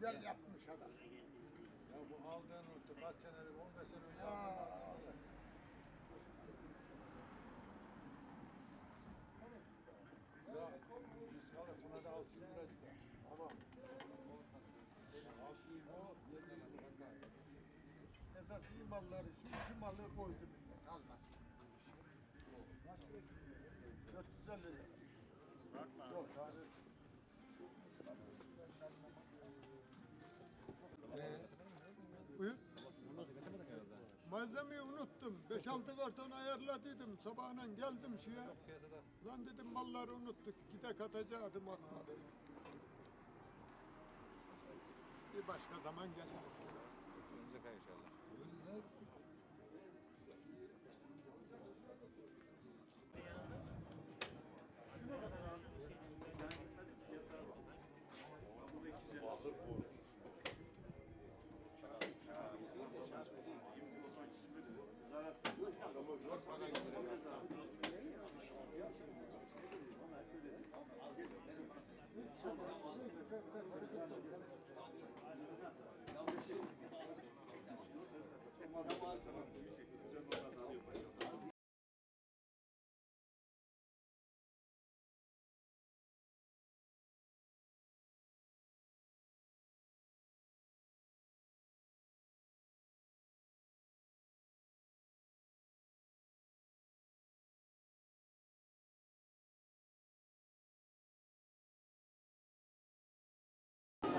Güzel yapmış adam. Ya bu aldığın unuttu kaç senelik 15 sene önce. Aa, Ya biz kalır buna da 600 lira iste. Tamam. 600 o yerine bakar. Esas iyi malları şu iki malı koydu millet. Almaz. 450 lira. Yok sadece. Malzemeyi unuttum. 5-6 karton ayarladıydım. Sabahına geldim şuraya. Lan dedim malları unuttuk. Gide katacaktım atmadım. Bir başka zaman gelir.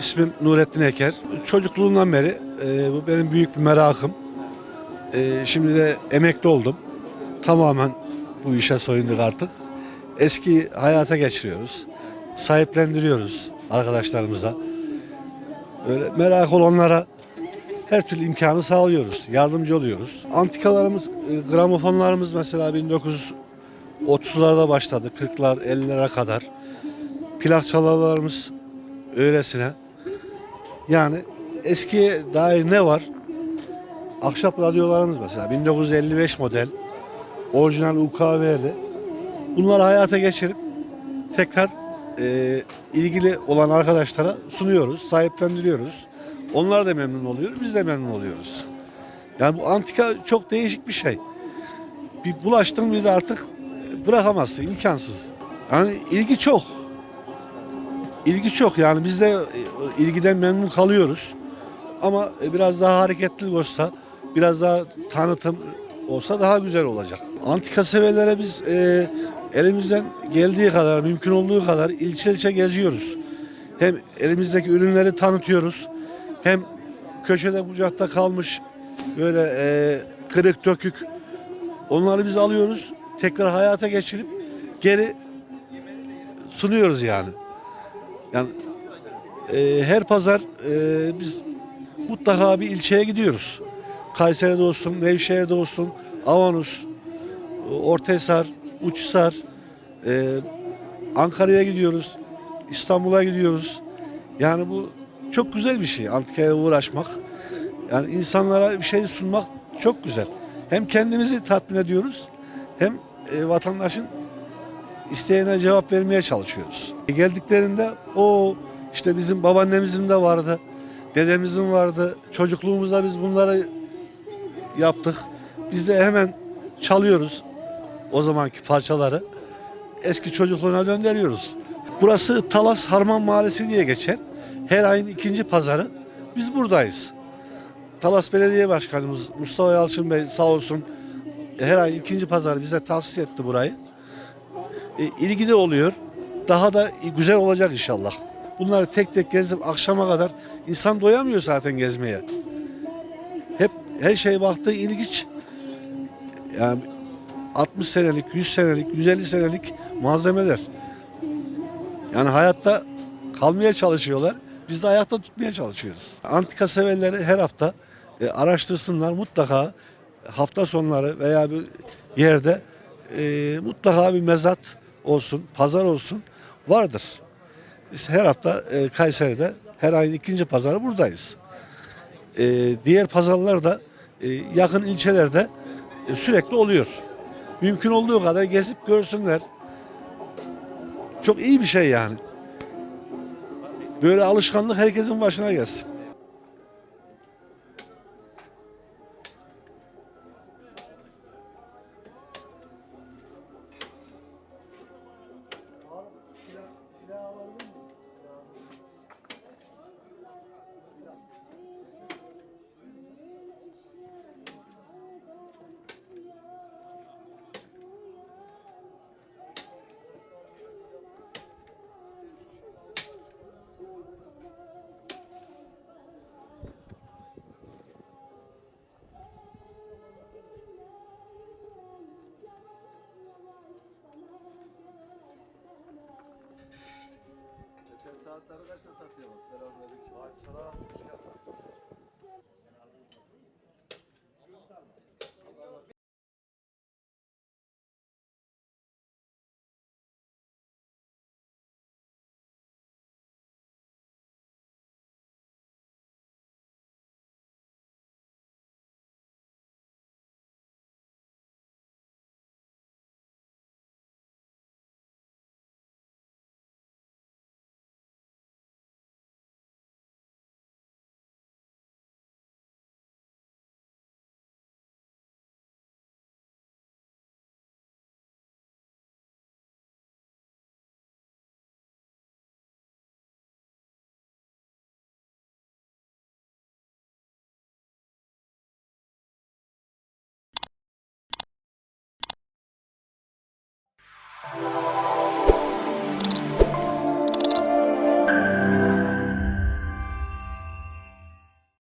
İsmim Nurettin Eker. Çocukluğumdan beri e, bu benim büyük bir merakım. E, şimdi de emekli oldum. Tamamen bu işe soyunduk artık. Eski hayata geçiriyoruz. Sahiplendiriyoruz arkadaşlarımıza. Böyle merak olanlara her türlü imkanı sağlıyoruz. Yardımcı oluyoruz. Antikalarımız, e, gramofonlarımız mesela 1930'larda başladı. 40'lar, 50'lere kadar. Plak çalarlarımız öylesine. Yani eskiye dair ne var? Ahşap radyolarımız mesela 1955 model orijinal UKV'li. Bunları hayata geçirip tekrar e, ilgili olan arkadaşlara sunuyoruz, sahiplendiriyoruz. Onlar da memnun oluyor, biz de memnun oluyoruz. Yani bu antika çok değişik bir şey. Bir bulaştın bir de artık bırakamazsın, imkansız. Yani ilgi çok ilgi çok yani biz de e, ilgiden memnun kalıyoruz. Ama e, biraz daha hareketli olsa, biraz daha tanıtım olsa daha güzel olacak. Antika severlere biz e, elimizden geldiği kadar, mümkün olduğu kadar ilçe ilçe geziyoruz. Hem elimizdeki ürünleri tanıtıyoruz, hem köşede bucakta kalmış böyle e, kırık dökük onları biz alıyoruz, tekrar hayata geçirip geri sunuyoruz yani. Yani e, her pazar e, biz mutlaka bir ilçeye gidiyoruz. Kayseri'de olsun, Nevşehir'de olsun, Avanus, Ortaysar, Uçsar, e, Ankara'ya gidiyoruz, İstanbul'a gidiyoruz. Yani bu çok güzel bir şey antikaya uğraşmak. Yani insanlara bir şey sunmak çok güzel. Hem kendimizi tatmin ediyoruz hem e, vatandaşın isteğine cevap vermeye çalışıyoruz. Geldiklerinde o işte bizim babaannemizin de vardı, dedemizin vardı. Çocukluğumuzda biz bunları yaptık. Biz de hemen çalıyoruz o zamanki parçaları. Eski çocukluğuna döndürüyoruz. Burası Talas Harman Mahallesi diye geçer. Her ayın ikinci pazarı biz buradayız. Talas Belediye Başkanımız Mustafa Yalçın Bey sağ olsun her ay ikinci pazarı bize tahsis etti burayı e, ilgi de oluyor. Daha da güzel olacak inşallah. Bunları tek tek gezip akşama kadar insan doyamıyor zaten gezmeye. Hep her şeye baktığı ilginç. Yani 60 senelik, 100 senelik, 150 senelik malzemeler. Yani hayatta kalmaya çalışıyorlar. Biz de ayakta tutmaya çalışıyoruz. Antika severleri her hafta e, araştırsınlar mutlaka hafta sonları veya bir yerde e, mutlaka bir mezat olsun, pazar olsun vardır. Biz her hafta e, Kayseri'de her ayın ikinci pazarı buradayız. E, diğer pazarlar da e, yakın ilçelerde e, sürekli oluyor. Mümkün olduğu kadar gezip görsünler. Çok iyi bir şey yani. Böyle alışkanlık herkesin başına gelsin. Kaçta satıyorsunuz? Selamünaleyküm. Aleykümselam. Hoş geldiniz.